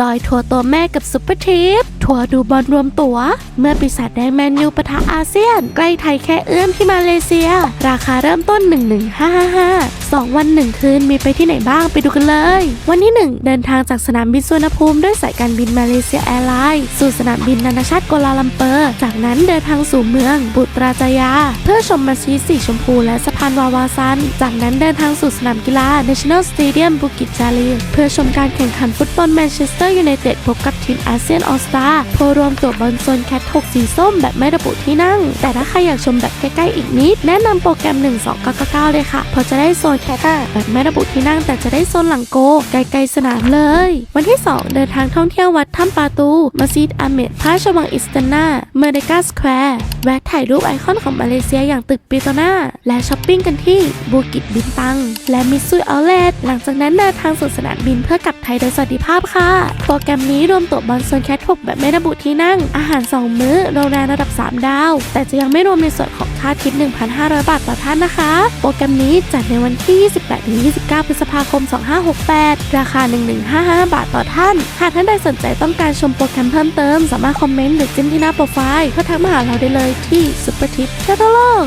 จอยทัวร์ตัวแม่กับซุปเปอร์ทิป ทัวร์ดูบอลรวมตัวเมื่อปีศาจแดงแมนยูปะทะอาเซียน ใกล้ไทยแค่เอื้อมที่มาเลเซีย ราคาเริ่มต้น 11555 2 วัน 1 คืนมีไปที่ไหนบ้างไปดูกันเลย วันที่ 1 เดินทางจากสนามบินสุวรรณภูมิด้วยสายการบินมาเลเซียแอร์ไลน์สู่สนามบินนานาชาติกัวลาลัมเปอร์ จากนั้นเดินทางสู่เมืองบุตราจายา เพื่อชมมัสยิดสีชมพูและสะพานวาวาซัน จากนั้นเดินทางสู่สนามกีฬา National Stadium บุกิจจารีเพื่อชมการแข่งขันฟุตบอลแมนเชสเตอร์ยูไนเต็ดพบกับทีมอาเซียนออสตาโพรวมตัวบอลโซนแคท6สีส้มแบบไม่ระบุที่นั่ง แต่ถ้าใครอยากชมแบบใกล้ๆอีกนิด แนะนำโปรแกรม 1299 เลยค่ะเพราะจะได้โซนแคทแบบไม่ระบุที่นั่ง แต่จะได้โซนหลังโกไกลๆสนามเลย วันที่ 2 เดินทางท่องเที่ยววัดถ้ำปาตูมัสยิดอาเมดพระราชวังอิสตันนาเมเดกาสแควร์แวะถ่ายรูปไอคอนของมาเลเซียอย่างตึกปิโตนาและช้อปปิ้งกันที่บูกิจบินตัง และมิสซุยเอาเลตหลังจากนั้นเดินทางสู่สนามบินเพื่อกลับไทยโดยสวัสดิภาพค่ะ โปรแกรมนี้รวมตัวบอลโซนแคท6แบบไม่ระบุที่นั่ง อาหาร 2 มื้อ โรงแรมระดับ 3 ดาว แต่จะยังไม่รวมในส่วนของค่าทิป 1,500 บาทต่อท่านนะคะ โปรแกรมนี้จัดในวันที่ 28-29 พฤษภาคม 2568 ราคา 1155 บาทต่อท่าน หากท่านใดสนใจต้องการชมโปรแกรมเพิ่มเติม สามารถคอมเมนต์หรือจิ้มที่หน้าโปรไฟล์เพื่อทักมาหาเราได้เลยที่ Super Tip เที่ยวทั่วโลก